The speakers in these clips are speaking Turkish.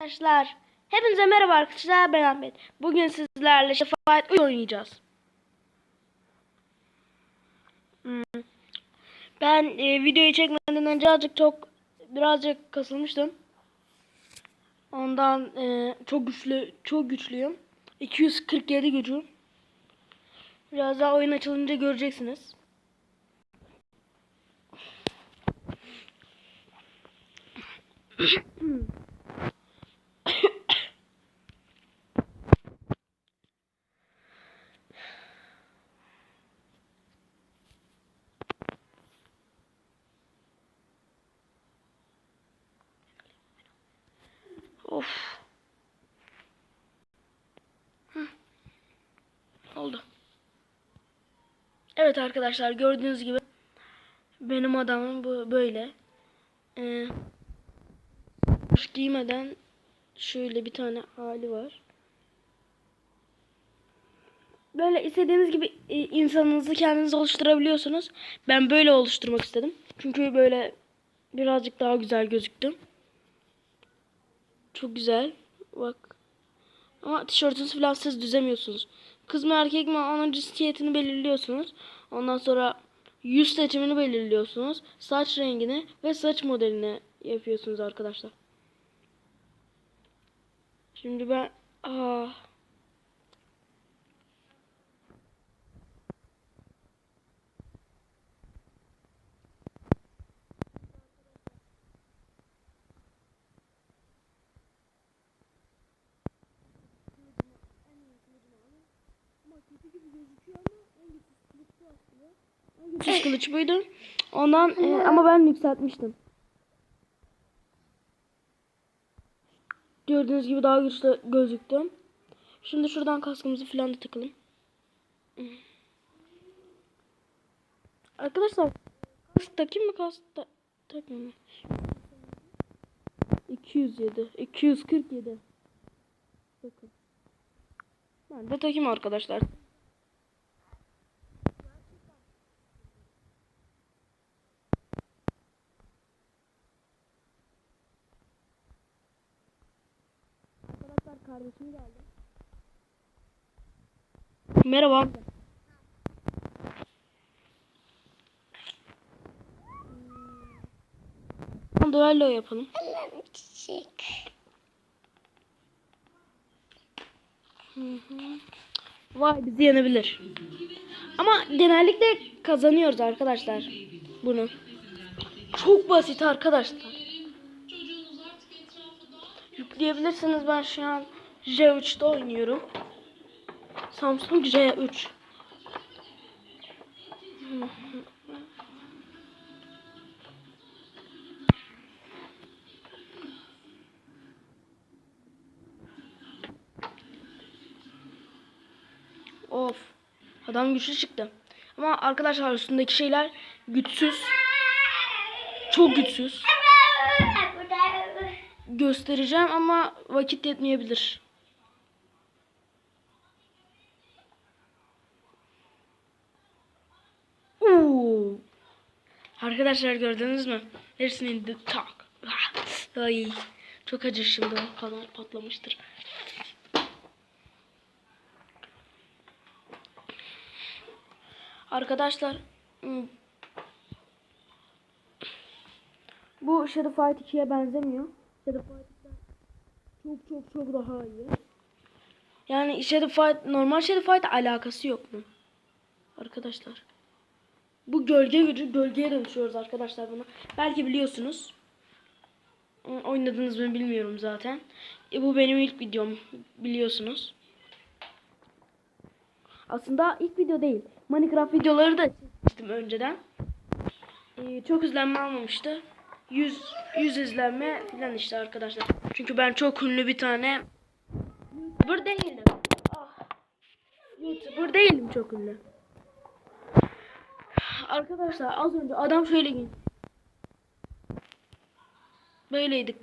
Arkadaşlar, hepinize merhaba arkadaşlar ben Ahmet. Bugün sizlerle Şefaat oynayacağız. Hmm. Ben e, videoyu çekmeden önce azıcık çok birazcık kasılmıştım. Ondan e, çok güçlü çok güçlüyüm. 247 gücüm. Biraz daha oyun açılınca göreceksiniz. Of. Hı. Oldu. Evet arkadaşlar gördüğünüz gibi benim adamım bu böyle. Ee, giymeden şöyle bir tane hali var. Böyle istediğiniz gibi e, insanınızı kendiniz oluşturabiliyorsunuz. Ben böyle oluşturmak istedim. Çünkü böyle birazcık daha güzel gözüktüm. Çok güzel. Bak. Ama tişörtünüzü falan siz düzemiyorsunuz. Kız mı erkek mi onun cinsiyetini belirliyorsunuz. Ondan sonra yüz seçimini belirliyorsunuz. Saç rengini ve saç modelini yapıyorsunuz arkadaşlar. Şimdi ben aa güçsüz kılıç buydu. Ondan e, ama ben yükseltmiştim. Gördüğünüz gibi daha güçlü gözüktüm. Şimdi şuradan kaskımızı falan da takalım. Arkadaşlar kask takayım mı kask ta takmayayım mı? 207 247 Bakın. Ben de takayım arkadaşlar. Arkadaşlar kardeşim geldi. Merhaba. Hmm. Duello yapalım. Hı hı. Vay bizi yenebilir. Ama genellikle kazanıyoruz arkadaşlar bunu. Çok basit arkadaşlar. Yükleyebilirsiniz ben şu an J3'te oynuyorum. Samsung J3. Of. Adam güçlü çıktı. Ama arkadaşlar üstündeki şeyler güçsüz. Çok güçsüz. Göstereceğim ama vakit yetmeyebilir. Oo. Arkadaşlar gördünüz mü? Hepsini indi. Tak. Ay. Çok acı şimdi. Kanal patlamıştır. Arkadaşlar bu Shadow Fight 2'ye benzemiyor. Shadow Fight 2'den çok çok çok daha iyi. Yani Shadow Fight normal Shadow Fight alakası yok mu? Arkadaşlar. Bu gölge gücü gölgeye dönüşüyoruz arkadaşlar bunu. Belki biliyorsunuz. Oynadınız mı bilmiyorum zaten. E, bu benim ilk videom biliyorsunuz. Aslında ilk video değil. Minecraft videoları da çekmiştim önceden. Ee, çok izlenme almamıştı. 100 100 izlenme falan işte arkadaşlar. Çünkü ben çok ünlü bir tane YouTuber değilim. Ah. YouTuber değilim çok ünlü. Arkadaşlar az önce adam şöyle giydi. Böyleydik.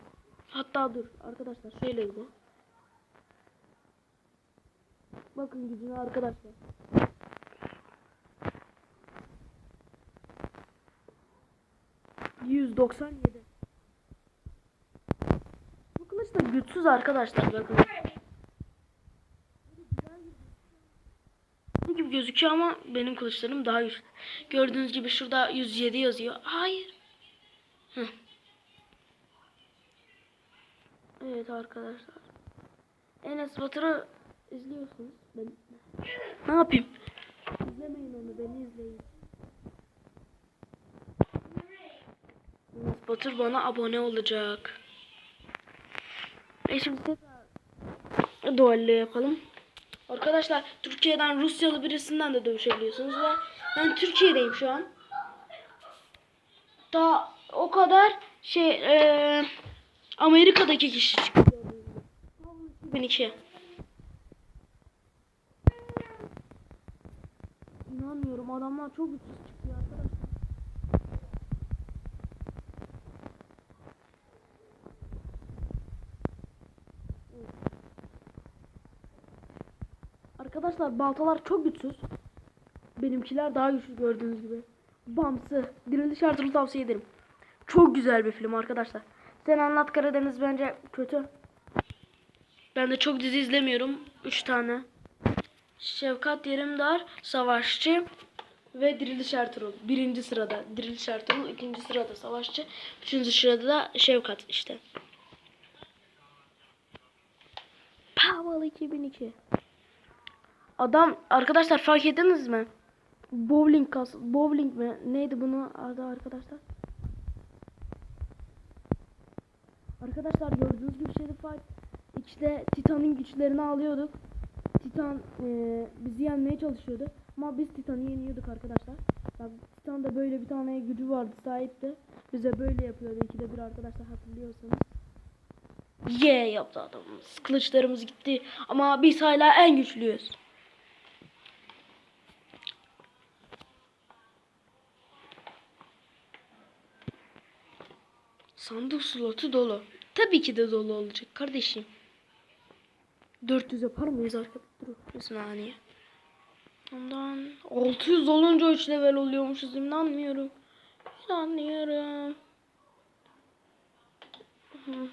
Hatta dur arkadaşlar şöyleydi. Bakın gücüne arkadaşlar. Yüz doksan yedi. Bu kılıç da güçsüz arkadaşlar bakın. Bu gibi gözüküyor ama benim kılıçlarım daha güçlü. Gördüğünüz gibi şurada 107 yazıyor. Hayır. Heh. Evet arkadaşlar. Enes Batur'u izliyorsunuz. Ben ne yapayım? İzlemeyin onu, beni izleyin. Enes Batur bana abone olacak. E şimdi tekrar dualle yapalım. Arkadaşlar Türkiye'den Rusyalı birisinden de dövüşebiliyorsunuz ve ben Türkiye'deyim şu an. Daha o kadar şey eee Amerika'daki kişi çıktı. 2002. İnanmıyorum adamlar çok güçsüz çıkıyor arkadaşlar. Arkadaşlar baltalar çok güçsüz. Benimkiler daha güçlü gördüğünüz gibi. Bamsı. Diriliş Ertuğrul tavsiye ederim. Çok güzel bir film arkadaşlar. Sen anlat Karadeniz bence kötü. Ben de çok dizi izlemiyorum. 3 tane. Şevkat Yerimdar, Savaşçı ve Diriliş Ertuğrul. Birinci sırada Diriliş Ertuğrul, ikinci sırada Savaşçı, üçüncü sırada da Şevkat işte. Power 2002. Adam arkadaşlar fark ettiniz mi? Bowling kas, bowling mi? Neydi bunu adı arkadaşlar? Arkadaşlar gördüğünüz gibi Sheriff Fight işte Titan'ın güçlerini alıyorduk. Titan eee, bizi yenmeye çalışıyordu. Ama biz Titan'ı yeniyorduk arkadaşlar. Bak Titan da böyle bir tane gücü vardı sahipti. Bize böyle yapıyordu ikide bir arkadaşlar hatırlıyorsanız. Ye yaptı adamımız. Kılıçlarımız gitti. Ama biz hala en güçlüyüz. Sandık slotu dolu. Tabii ki de dolu olacak kardeşim. 400 yapar mıyız arkadaşlar? Bir saniye. Ondan 600 olunca 3 level oluyormuşuz. İnanmıyorum. İnanmıyorum. Hı hı.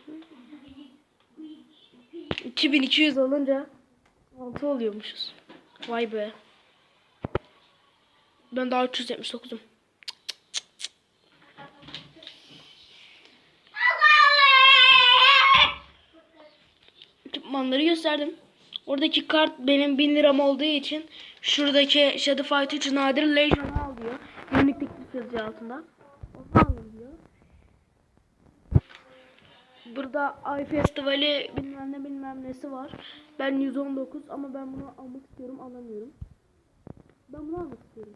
2200 olunca 6 oluyormuşuz. Vay be. Ben daha 379'um. Ekipmanları gösterdim. Oradaki kart benim 1000 liram olduğu için şuradaki Shadow Fight 3 nadir Legion'u al diyor. Günlük teklif yazıyor altında. Onu alın diyor. Burada Ay Festivali bilmem ne bilmem nesi var. Ben 119 ama ben bunu almak istiyorum alamıyorum. Ben bunu almak istiyorum.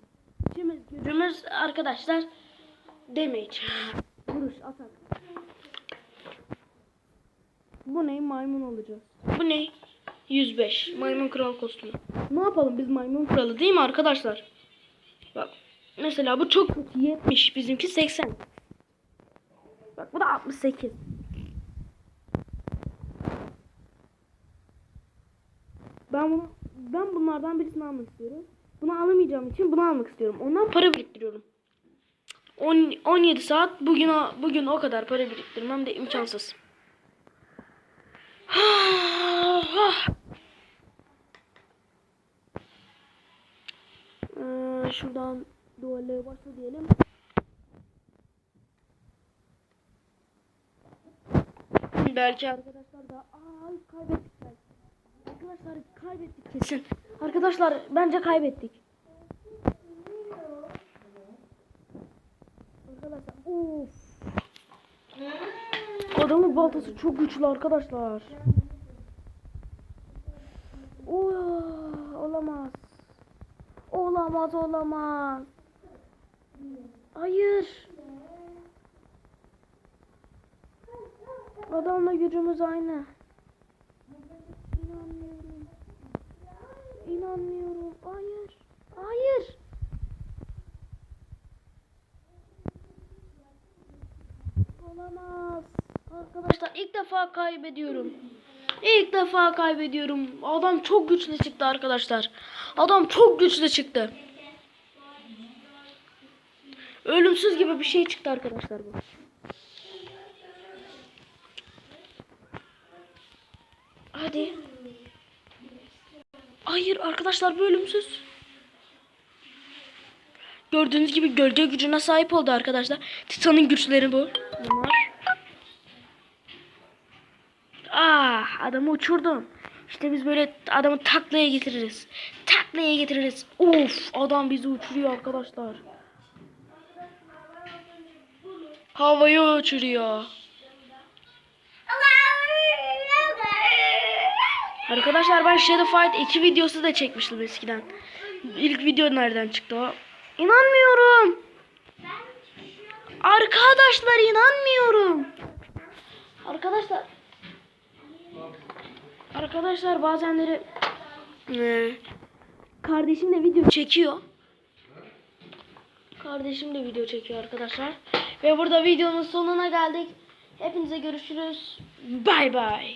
Şimdi gücümüz arkadaşlar damage. Vuruş atak. Bu ne? Maymun olacağız. Bu ne? 105. Maymun kral kostümü. Ne yapalım biz maymun kralı değil mi arkadaşlar? Bak. Mesela bu çok kötü 70. Bizimki 80. Bak bu da 68. Ben bunu ben bunlardan birisini almak istiyorum. Bunu alamayacağım için bunu almak istiyorum. Ondan para biriktiriyorum. 10, 17 saat bugün bugün o kadar para biriktirmem de imkansız. Ee, şuradan duvarlara başla diyelim. Belki arkadaşlar da aa kaybettik belki. Arkadaşlar kaybettik kesin. Arkadaşlar bence kaybettik. Arkadaşlar of. Adamın baltası çok güçlü arkadaşlar. Oo, olamaz. Olamaz olamaz. Hayır. Adamla gücümüz aynı. İnanmıyorum. İnanmıyorum. Hayır. Hayır. Olamaz. Arkadaşlar ilk defa kaybediyorum. İlk defa kaybediyorum. Adam çok güçlü çıktı arkadaşlar. Adam çok güçlü çıktı. Ölümsüz gibi bir şey çıktı arkadaşlar bu. Hadi. Hayır arkadaşlar bölümsüz. Gördüğünüz gibi gölge gücüne sahip oldu arkadaşlar. Titan'ın güçleri bu. Bunlar. Ah adamı uçurdum. İşte biz böyle adamı taklaya getiririz. Taklaya getiririz. Of adam bizi uçuruyor arkadaşlar. Havaya uçuruyor. Arkadaşlar ben Shadow Fight 2 videosu da çekmiştim eskiden. İlk video nereden çıktı o? İnanmıyorum. Arkadaşlar inanmıyorum. Arkadaşlar. Arkadaşlar bazenleri eee, kardeşim de video çekiyor. Kardeşim de video çekiyor arkadaşlar. Ve burada videonun sonuna geldik. Hepinize görüşürüz. Bay bay.